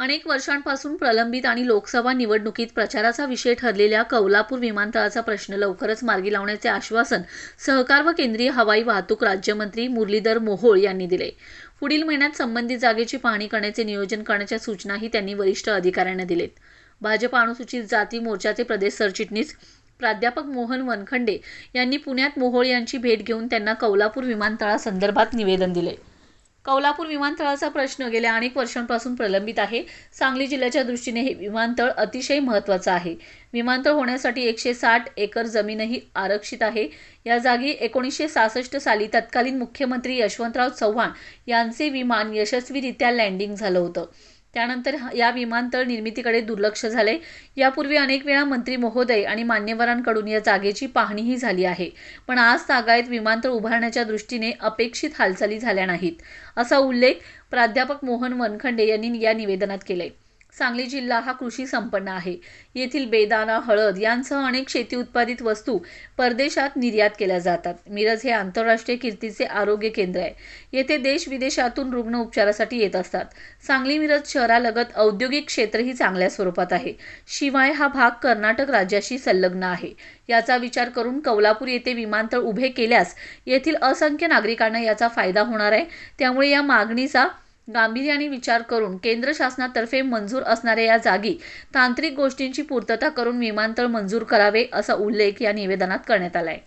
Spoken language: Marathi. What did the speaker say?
अनेक वर्षांपासून प्रलंबित आणि लोकसभा निवडणुकीत प्रचाराचा विषय ठरलेल्या कौलापूर विमानतळाचा प्रश्न लवकरच मार्गी लावण्याचे आश्वासन सहकार व केंद्रीय हवाई वाहतूक राज्यमंत्री मुरलीधर मोहोळ यांनी दिले. पुढील महिन्यात संबंधित जागेची पाहणी करण्याचे नियोजन करण्याच्या सूचनाही त्यांनी वरिष्ठ अधिकाऱ्यांना दिलेत. भाजप अनुसूचित जाती मोर्चाचे प्रदेश सरचिटणीस प्राध्यापक मोहन वनखंडे यांनी पुण्यात मोहोळ यांची भेट घेऊन त्यांना कौलापूर विमानतळासंदर्भात निवेदन दिले. कौलापूर विमानतळाचा प्रश्न गेल्या अनेक वर्षांपासून प्रलंबित आहे. सांगली जिल्ह्याच्या दृष्टीने हे विमानतळ अतिशय महत्त्वाचं आहे. विमानतळ होण्यासाठी एकशे साठ एकर जमीनही आरक्षित आहे. या जागी एकोणीसशे सहासष्ट साली तत्कालीन मुख्यमंत्री यशवंतराव चव्हाण यांचे विमान यशस्वीरित्या लँडिंग झालं होतं. त्यानंतर या विमानतळ निर्मितीकडे दुर्लक्ष झाले यापूर्वी अनेक वेळा मंत्री महोदय आणि मान्यवरांकडून या जागेची पाहणीही झाली आहे. पण आज तागायत विमानतळ उभारण्याच्या दृष्टीने अपेक्षित हालचाली झाल्या नाहीत असा उल्लेख प्राध्यापक मोहन वनखंडे यांनी या निवेदनात केले सांगली जिल्हा हा कृषी संपन्न आहे. येथील बेदाना हळद यांसह अनेक शेती उत्पादित वस्तू परदेशात निर्यात केल्या जातात. मिरज हे आंतरराष्ट्रीय कीर्तीचे आरोग्य केंद्र आहे. येथे देश विदेशातून रुग्ण उपचारासाठी येत असतात. सांगली मिरज शहरालगत औद्योगिक क्षेत्रही चांगल्या स्वरूपात आहे. शिवाय हा भाग कर्नाटक राज्याशी संलग्न आहे. याचा विचार करून कौलापूर येथे विमानतळ उभे केल्यास येथील असंख्य नागरिकांना याचा फायदा होणार आहे. त्यामुळे या मागणीचा गांभीर्याने विचार करून केंद्र शासनातर्फे मंजूर असणाऱ्या या जागी तांत्रिक गोष्टींची पूर्तता करून विमानतळ मंजूर करावे असा उल्लेख या निवेदनात करण्यात आला आहे